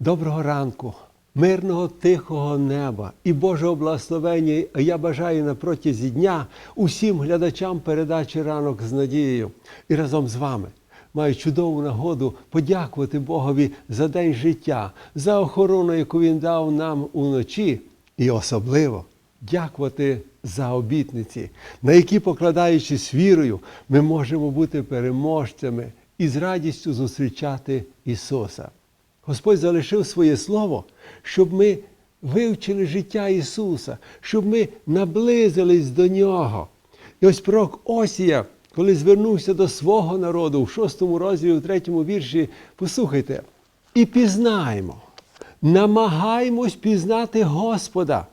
Доброго ранку, мирного тихого неба і Божого благословення я бажаю на протязі дня усім глядачам передачі ранок з надією і разом з вами. Маю чудову нагоду подякувати Богові за день життя, за охорону, яку Він дав нам уночі, і особливо дякувати за обітниці, на які, покладаючись вірою, ми можемо бути переможцями і з радістю зустрічати Ісуса. Господь залишив своє Слово, щоб ми вивчили життя Ісуса, щоб ми наблизились до Нього. І ось пророк Осія, коли звернувся до свого народу в шостому розділі, у третьому вірші, послухайте, і пізнаємо, намагаємось пізнати Господа,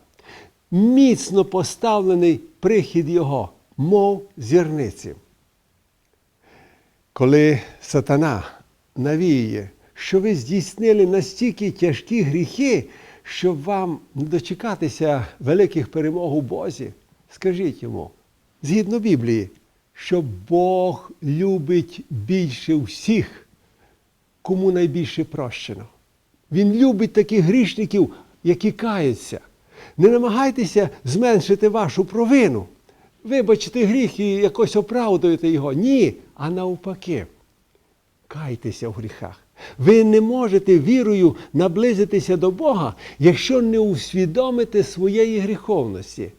міцно поставлений прихід Його, мов зірниці. Коли сатана навіє, що ви здійснили настільки тяжкі гріхи, щоб вам не дочекатися великих перемог у Бозі, скажіть йому, згідно Біблії, що Бог любить більше всіх, кому найбільше прощено. Він любить таких грішників, які каються. Не намагайтеся зменшити вашу провину. Вибачте гріх і якось оправдуєте його. Ні, а навпаки. Кайтеся в гріхах. Ви не можете вірою наблизитися до Бога, якщо не усвідомите своєї гріховності.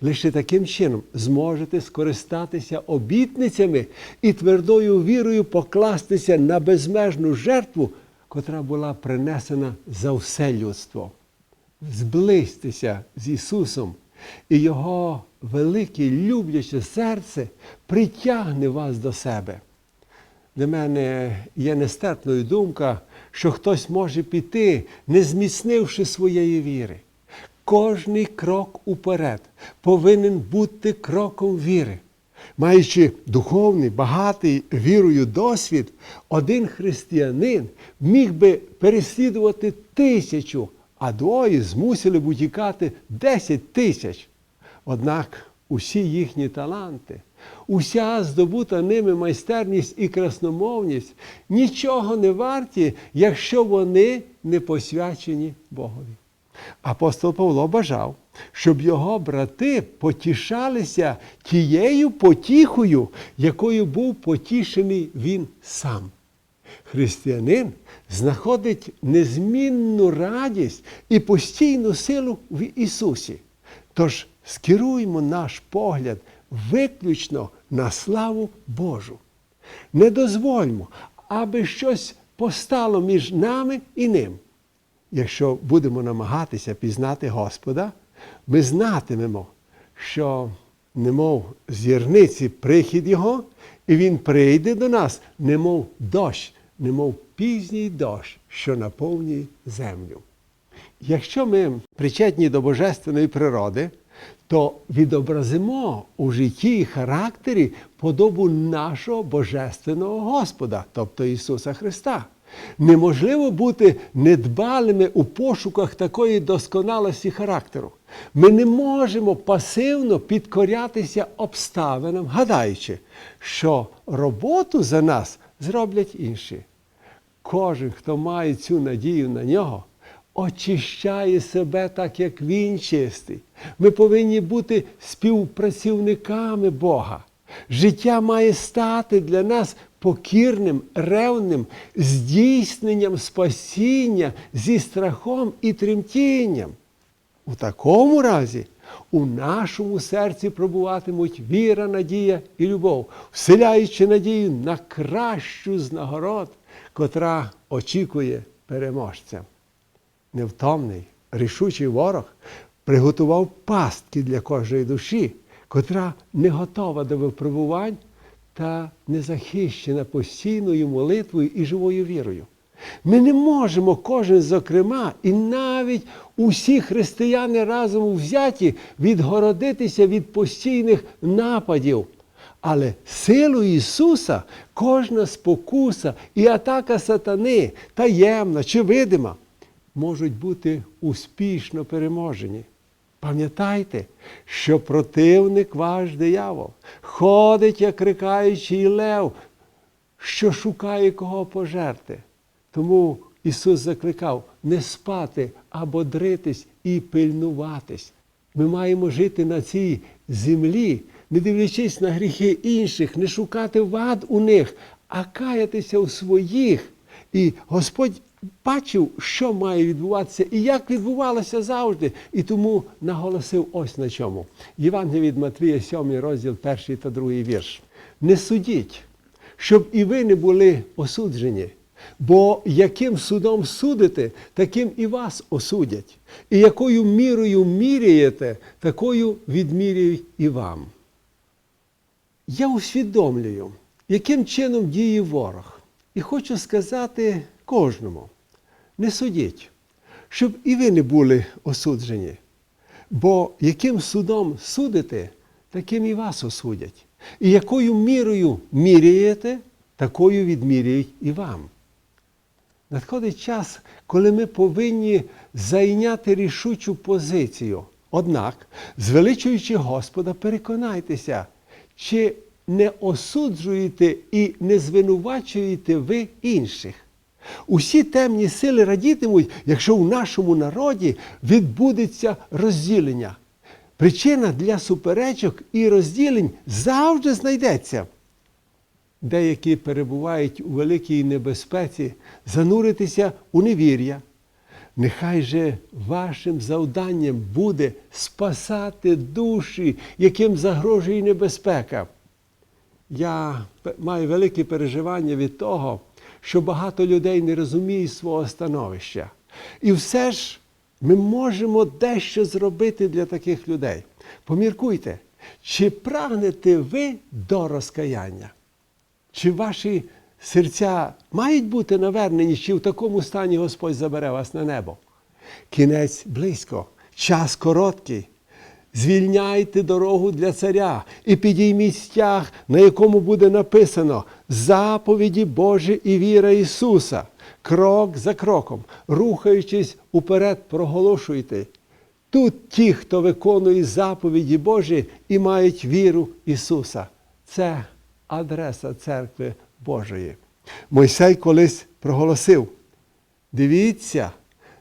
Лише таким чином зможете скористатися обітницями і твердою вірою покластися на безмежну жертву, котра була принесена за все людство. Зблизьтеся з Ісусом, і Його велике любляче серце притягне вас до себе. Для мене є нестерпною думка, що хтось може піти, не зміцнивши своєї віри. Кожний крок уперед повинен бути кроком віри. Маючи духовний, багатий вірою досвід, один християнин міг би переслідувати тисячу, а двоє змусили б утікати 10 тисяч. Однак усі їхні таланти, уся здобута ними майстерність і красномовність нічого не варті, якщо вони не посвячені Богові. Апостол Павло бажав, щоб його брати потішалися тією потіхою, якою був потішений він сам. Християнин знаходить незмінну радість і постійну силу в Ісусі. Тож скеруємо наш погляд виключно на славу Божу. Не дозвольмо, аби щось постало між нами і ним. Якщо будемо намагатися пізнати Господа, ми знатимемо, що, немов зірниці прихід Його, і Він прийде до нас, немов дощ, немов пізній дощ, що наповнює землю. Якщо ми причетні до божественної природи, то відобразимо у житті і характері подобу нашого Божественного Господа, тобто Ісуса Христа. Неможливо бути недбалими у пошуках такої досконалості характеру. Ми не можемо пасивно підкорятися обставинам, гадаючи, що роботу за нас зроблять інші. Кожен, хто має цю надію на нього, очищає себе так, як він чистий. Ми повинні бути співпрацівниками Бога. Життя має стати для нас покірним, ревним, здійсненням спасіння зі страхом і тремтінням. У такому разі у нашому серці пробуватимуть віра, надія і любов, вселяючи надію на кращу з нагород, котра очікує переможця. Невтомний, рішучий ворог приготував пастки для кожної душі, котра не готова до випробувань та не захищена постійною молитвою і живою вірою. Ми не можемо кожен, зокрема, і навіть усі християни разом взяті відгородитися від постійних нападів. Але силою Ісуса кожна спокуса і атака сатани, таємна чи видима, можуть бути успішно переможені. Пам'ятайте, що противник ваш диявол ходить, як рикаючий лев, що шукає кого пожерти. Тому Ісус закликав не спати, а бодритись і пильнуватись. Ми маємо жити на цій землі, не дивлячись на гріхи інших, не шукати вад у них, а каятися у своїх. І Господь бачив, що має відбуватися і як відбувалося завжди. І тому наголосив ось на чому. Євангелія від Матвія, 7 розділ, 1 та 2 вірш. Не судіть, щоб і ви не були осуджені. Бо яким судом судите, таким і вас осудять. І якою мірою міряєте, такою відміряють і вам. Я усвідомлюю, яким чином діє ворог. І хочу сказати кожному: не судіть, щоб і ви не були осуджені. Бо яким судом судите, таким і вас осудять. І якою мірою міряєте, такою відміряють і вам. Надходить час, коли ми повинні зайняти рішучу позицію. Однак, звеличуючи Господа, переконайтеся, чи не осуджуєте і не звинувачуєте ви інших. Усі темні сили радітимуть, якщо в нашому народі відбудеться розділення. Причина для суперечок і розділень завжди знайдеться. Деякі перебувають у великій небезпеці зануритися у невір'я. Нехай же вашим завданням буде спасати душі, яким загрожує небезпека. Я маю велике переживання від того, що багато людей не розуміють свого становища. І все ж ми можемо дещо зробити для таких людей. Поміркуйте, чи прагнете ви до розкаяння? Чи ваші серця мають бути навернені, чи в такому стані Господь забере вас на небо? Кінець близько, час короткий. Звільняйте дорогу для царя і підійміть стяг, на якому буде написано заповіді Божі і віра Ісуса. Крок за кроком, рухаючись уперед, проголошуйте. Тут ті, хто виконує заповіді Божі і мають віру Ісуса. Це адреса церкви Божої. Мойсей колись проголосив: дивіться,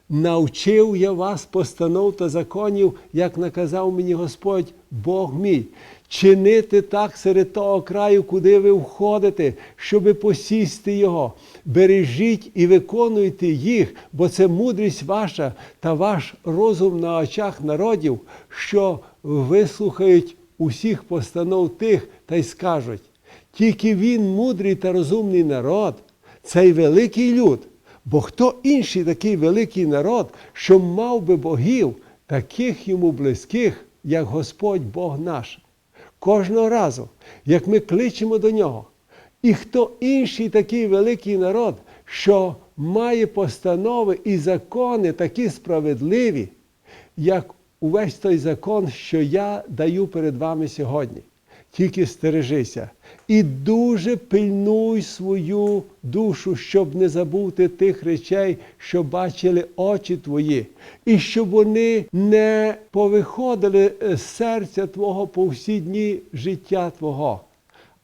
навчив я вас постанов та законів, як наказав мені Господь Бог мій, чинити так серед того краю, куди ви входите, щоби посісти його. Бережіть і виконуйте їх, бо це мудрість ваша та ваш розум на очах народів, що вислухають усіх постанов тих та й скажуть. Тільки він мудрий та розумний народ, цей великий люд. Бо хто інший такий великий народ, що мав би богів, таких йому близьких, як Господь Бог наш. Кожного разу, як ми кличемо до нього. І хто інший такий великий народ, що має постанови і закони такі справедливі, як увесь той закон, що я даю перед вами сьогодні. Тільки стережися і дуже пильнуй свою душу, щоб не забути тих речей, що бачили очі твої, і щоб вони не повиходили з серця Твого по всі дні життя Твого,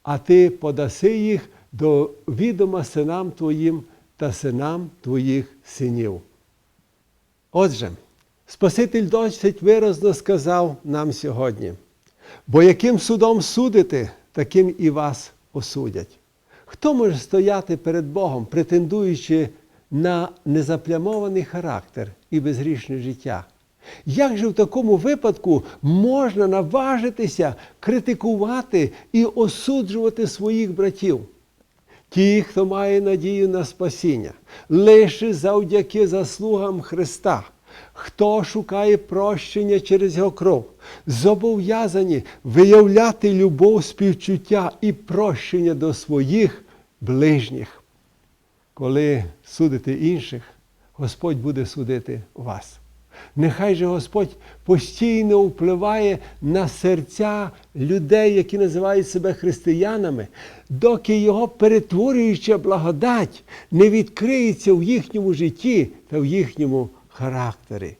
а ти подаси їх до відома синам Твоїм та синам Твоїх синів. Отже, Спаситель досить виразно сказав нам сьогодні. Бо яким судом судите, таким і вас осудять. Хто може стояти перед Богом, претендуючи на незаплямований характер і безгрішне життя? Як же в такому випадку можна наважитися критикувати і осуджувати своїх братів? Ті, хто має надію на спасіння, лише завдяки заслугам Христа. Хто шукає прощення через його кров, зобов'язані виявляти любов, співчуття і прощення до своїх ближніх. Коли судите інших, Господь буде судити вас. Нехай же Господь постійно впливає на серця людей, які називають себе християнами, доки його перетворююча благодать не відкриється в їхньому житті та в їхньому характері.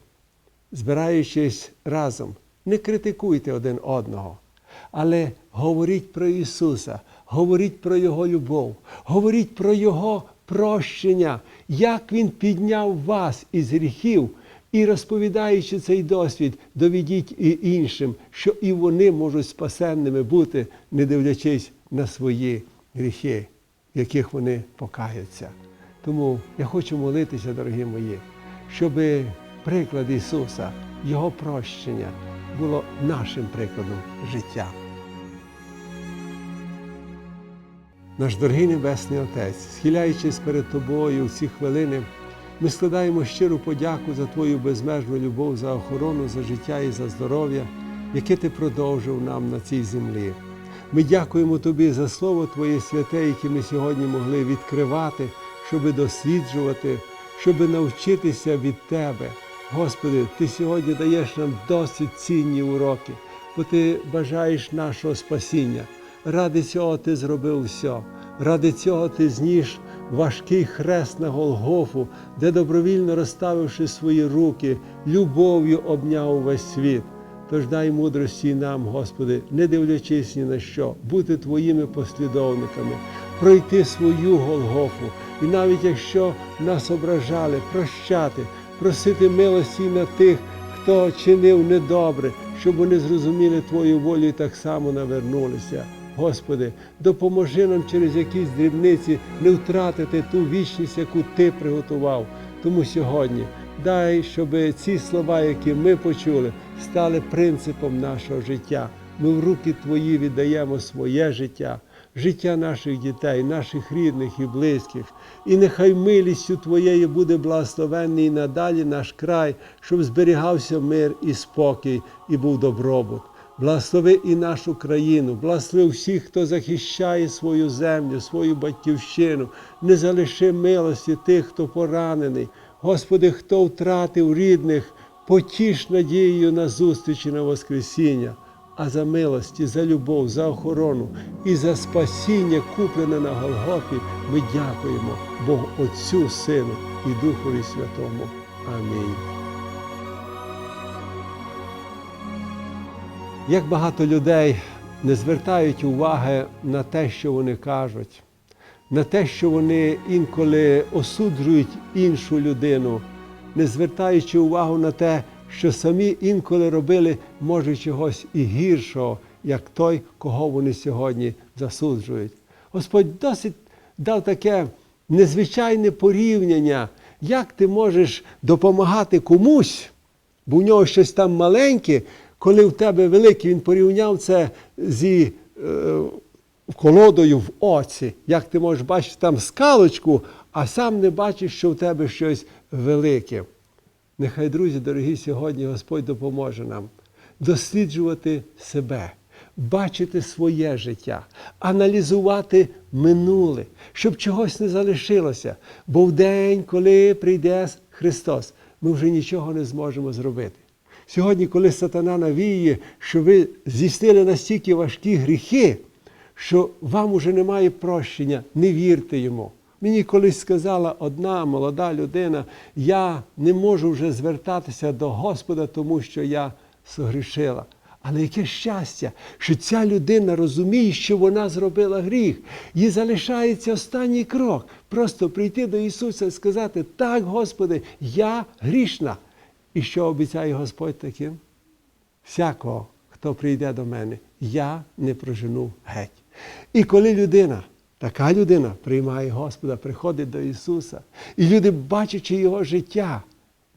Збираючись разом, не критикуйте один одного, але говоріть про Ісуса, говоріть про Його любов, говоріть про Його прощення як Він підняв вас із гріхів. І розповідаючи цей досвід, доведіть і іншим, що і вони можуть спасенними бути, не дивлячись на свої гріхи, в яких вони покаються. Тому я хочу молитися, дорогі мої, щоб приклад Ісуса, Його прощення було нашим прикладом життя. Наш дорогий Небесний Отець, схиляючись перед Тобою в ці хвилини, ми складаємо щиру подяку за Твою безмежну любов, за охорону, за життя і за здоров'я, яке Ти продовжив нам на цій землі. Ми дякуємо Тобі за Слово Твоє святе, яке ми сьогодні могли відкривати, щоби досліджувати, щоби навчитися від Тебе. Господи, Ти сьогодні даєш нам досить цінні уроки, бо Ти бажаєш нашого спасіння. Ради цього ти зробив все. Ради цього ти зніс важкий хрест на Голгофу, де добровільно розставивши свої руки, любов'ю обняв увесь світ. Тож дай мудрості нам, Господи, не дивлячись ні на що, бути Твоїми послідовниками, пройти свою Голгофу. І навіть якщо нас ображали, прощати, просити милості на тих, хто чинив недобре, щоб вони зрозуміли Твою волю і так само навернулися. Господи, допоможи нам через якісь дрібниці не втратити ту вічність, яку Ти приготував. Тому сьогодні дай, щоб ці слова, які ми почули, стали принципом нашого життя. Ми в руки Твої віддаємо своє життя, життя наших дітей, наших рідних і близьких. І нехай милістю Твоєю буде благословенний і надалі наш край, щоб зберігався мир і спокій, і був добробут. Благослови і нашу країну, благослови всіх, хто захищає свою землю, свою батьківщину. Не залиши милості тих, хто поранений. Господи, хто втратив рідних, потіш надією на зустрічі на Воскресіння. А за милості, за любов, за охорону і за спасіння, куплене на Голгофі, ми дякуємо Богу Отцю, Сину і Духові Святому. Амінь. Як багато людей не звертають уваги на те, що вони кажуть, на те, що вони інколи осуджують іншу людину, не звертаючи увагу на те, що самі інколи робили, може, чогось і гіршого, як той, кого вони сьогодні засуджують. Господь досить дав таке незвичайне порівняння, як ти можеш допомагати комусь, бо в нього щось там маленьке, коли в тебе великий, він порівняв це зі е, колодою в оці. Як ти можеш бачити там скалочку, а сам не бачиш, що в тебе щось велике. Нехай, друзі, дорогі, сьогодні Господь допоможе нам досліджувати себе, бачити своє життя, аналізувати минуле, щоб чогось не залишилося. Бо в день, коли прийде Христос, ми вже нічого не зможемо зробити. Сьогодні, коли сатана навіє, що ви здійснили настільки важкі гріхи, що вам уже немає прощення, не вірте йому. Мені колись сказала одна молода людина, я не можу вже звертатися до Господа, тому що я согрішила. Але яке щастя, що ця людина розуміє, що вона зробила гріх. Їй залишається останній крок. Просто прийти до Ісуса і сказати, так, Господи, я грішна. І що обіцяє Господь таким? Всякого, хто прийде до мене, я не прожену геть. І коли людина, така людина приймає Господа, приходить до Ісуса, і люди, бачачи Його життя,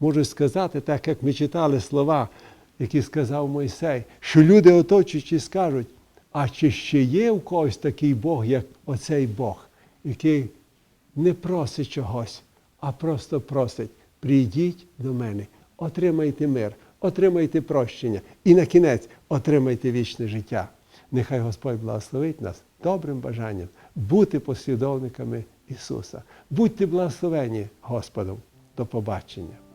можуть сказати, так як ми читали слова, які сказав Мойсей, що люди оточуючи скажуть, а чи ще є у когось такий Бог, як оцей Бог, який не просить чогось, а просто просить, прийдіть до мене, отримайте мир, отримайте прощення і на кінець отримайте вічне життя. Нехай Господь благословить нас добрим бажанням бути послідовниками Ісуса. Будьте благословені Господом. До побачення.